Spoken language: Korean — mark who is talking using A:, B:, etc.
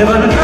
A: 제발 나